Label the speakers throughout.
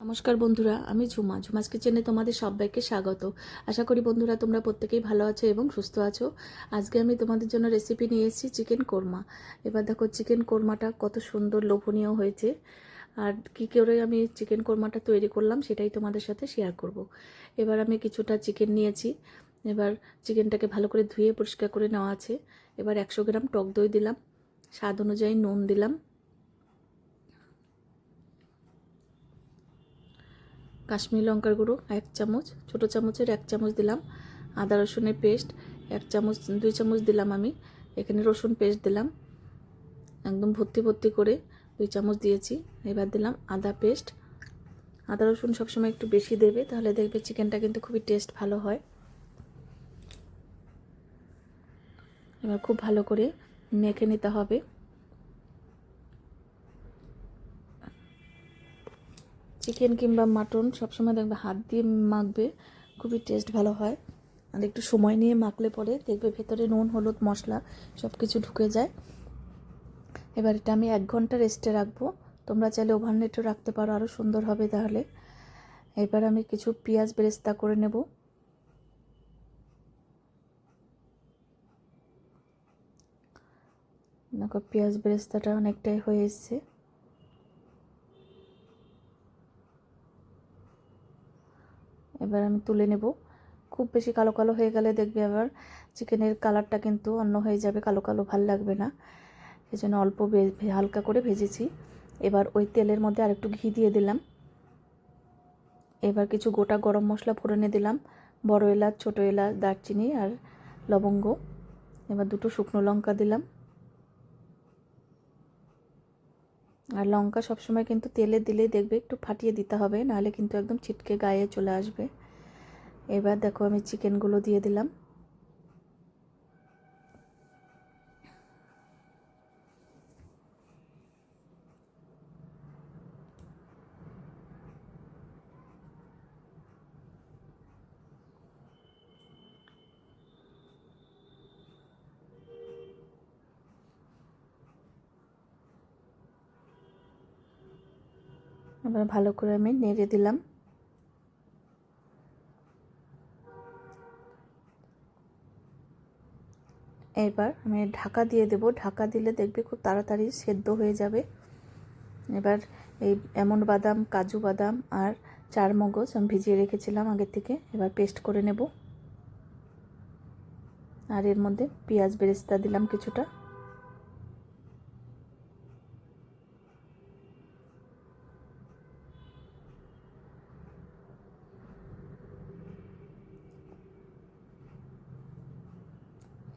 Speaker 1: নমস্কার বন্ধুরা, আমি ঝুমা। ঝুমাস কিচেনে তোমাদের সবাইকে স্বাগত। আশা করি বন্ধুরা তোমরা প্রত্যেকেই ভালো আছো এবং সুস্থ আছো। আজকে আমি তোমাদের জন্য রেসিপি নিয়ে এসেছি চিকেন কোরমা এবার দেখো চিকেন কোরমাটা কত সুন্দর লোভনীয় হয়েছে। আর কী করে আমি চিকেন কোরমাটা তৈরি করলাম সেটাই তোমাদের সাথে শেয়ার করব। এবার আমি কিছুটা চিকেন নিয়েছি। এবার চিকেনটাকে ভালো করে ধুয়ে পরিষ্কার করে নেওয়া আছে। এবার একশো গ্রাম টক দই দিলাম। স্বাদ অনুযায়ী নুন দিলাম। কাশ্মীরি লঙ্কার গুঁড়ো এক চামচ, ছোটো চামচের এক চামচ দিলাম। আদা রসুনের পেস্ট এক চামচ, দুই চামচ দিলাম আমি। এখানে রসুন পেস্ট দিলাম। একদম ভর্তি ভর্তি করে দুই চামচ দিয়েছি। এবার দিলাম আদা পেস্ট। আদা রসুন সবসময় একটু বেশি দেবে, তাহলে দেখবে চিকেনটা কিন্তু খুবই টেস্ট ভালো হয়। এবার খুব ভালো করে মেখে নিতে হবে। চিকেন কিংবা মাটন সবসময় দেখবে হাত দিয়ে মাখবে, খুবই টেস্ট ভালো হয়। আর একটু সময় নিয়ে মাখলে পরে দেখবে ভেতরে নুন, হলুদ, মশলা সব কিছু ঢুকে যায়। এবার এটা আমি এক ঘণ্টা রেস্টে রাখব। তোমরা চাইলে ওভারনেটও রাখতে পারো আরও সুন্দর হবে তাহলে। এবার আমি কিছু পেঁয়াজ বেরেস্তা করে নেব। দেখো পেঁয়াজ বেরেস্তাটা অনেকটাই হয়ে এসছে। এবার আমি তুলে নেব। খুব বেশি কালো কালো হয়ে গেলে দেখবে আবার চিকেনের কালারটা কিন্তু অন্য হয়ে যাবে, কালো কালো ভালো লাগবে না। সেই জন্য অল্প হালকা করে ভেজেছি। এবার ওই তেলের মধ্যে আরেকটু ঘি দিয়ে দিলাম। এবার কিছু গোটা গরম মশলা ফোড়নে দিলাম। বড় এলাচ, ছোটো এলাচ, দারচিনি আর লবঙ্গ। এবার দুটো শুকনো লঙ্কা দিলাম। আর লঙ্কা সবসময় কিন্তু তেলে দিলে দেখবে একটু ফাটিয়ে দিতে হবে, নাহলে কিন্তু একদম ছিটকে গায়ে চলে আসবে। এবার দেখো আমি চিকেনগুলো দিয়ে দিলাম। এবার ভালো করে আমি নেড়ে দিলাম। এবার আমি ঢাকা দিয়ে দেব। ঢাকা দিলে দেখবে খুব তাড়াতাড়ি সেদ্ধ হয়ে যাবে। এবার এই এমন বাদাম, কাজু বাদাম আর চার মগজ আমি ভিজিয়ে রেখেছিলাম আগের থেকে। এবার পেস্ট করে নেব। আর এর মধ্যে পেঁয়াজ বেরেস্তা দিলাম কিছুটা।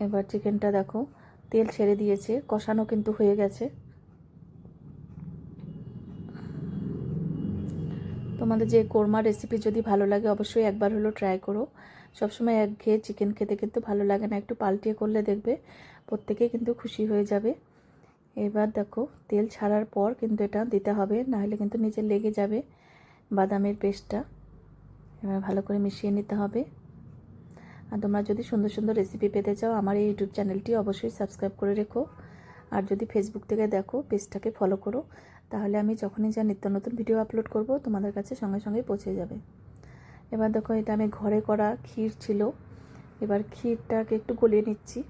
Speaker 1: এবার চিকেনটা দেখো, তেল ছেড়ে দিয়েছে, কষানো কিন্তু হয়ে গেছে। তোমাদের যে কোরমা রেসিপি যদি ভালো লাগে, অবশ্যই একবার হলো ট্রাই করো। সবসময় এক ঘেয়ে চিকেন খেতে কিন্তু ভালো লাগে না, একটু পাল্টিয়ে করলে দেখবে প্রত্যেকে কিন্তু খুশি হয়ে যাবে। এবার দেখো, তেল ছাড়ার পর কিন্তু এটা দিতে হবে, নাহলে কিন্তু নিচে লেগে যাবে বাদামের পেস্টটা। এবার ভালো করে মিশিয়ে নিতে হবে। আর তোমরা যদি সুন্দর সুন্দর রেসিপি পেতে চাও, আমার এই ইউটিউব চ্যানেলটি অবশ্যই সাবস্ক্রাইব করে রেখো। আর যদি ফেসবুক থেকে দেখো পেজটাকে ফলো করো, তাহলে আমি যখনই যা নিত্য নতুন ভিডিও আপলোড করব, তোমাদের কাছে সঙ্গে সঙ্গেই পৌঁছে যাবে। এবার দেখো, এটা আমি ঘরে করা ক্ষীর ছিল। এবার ক্ষীরটাকে একটু গলিয়ে নিচ্ছি।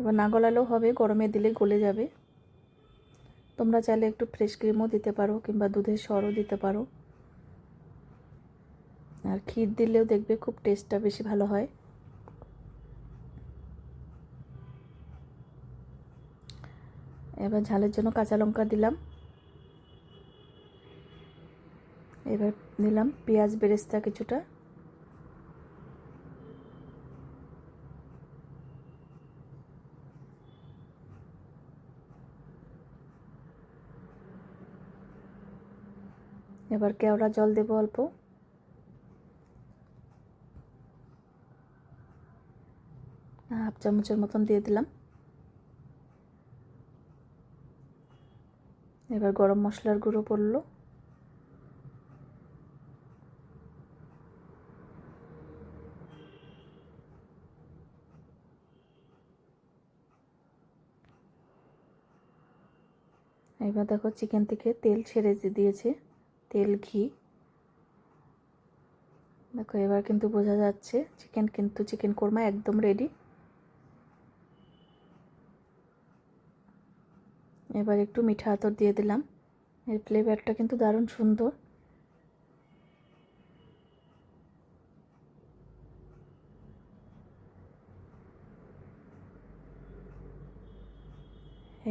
Speaker 1: এবার না গলালেও হবে, গরমে দিলে গলে যাবে। তোমরা চাইলে একটু ফ্রেশ ক্রিমও দিতে পারো, কিংবা দুধের সরও দিতে পারো। আর ক্ষীর দিলেও দেখবে খুব টেস্টটা বেশি ভালো হয়। এবার ঝালের জন্য কাঁচা লঙ্কা দিলাম। এবার দিলাম পেঁয়াজ বেরেস্তা কিছুটা। এবার কেওড়া জল দেবো অল্প। হাফ চামচের মতন দিয়ে দিলাম। এবার গরম মশলার গুঁড়ো পড়ল। এবার দেখো চিকেন থেকে তেল ছেড়ে দিয়েছে, তেল, ঘি। দেখো এবার কিন্তু বোঝা যাচ্ছে, চিকেন কিন্তু, চিকেন কোরমা একদম রেডি এবার একটু মিঠা আতর দিয়ে দিলাম। এর ফ্লেভারটা কিন্তু দারুণ সুন্দর।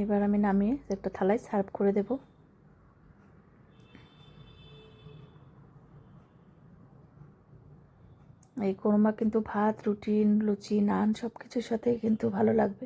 Speaker 1: এবার আমি নামিয়ে একটা থালায় সার্ভ করে দেব। এই কোরমা কিন্তু ভাত, রুটি, লুচি, নান সব কিছুর সাথেই কিন্তু ভালো লাগবে।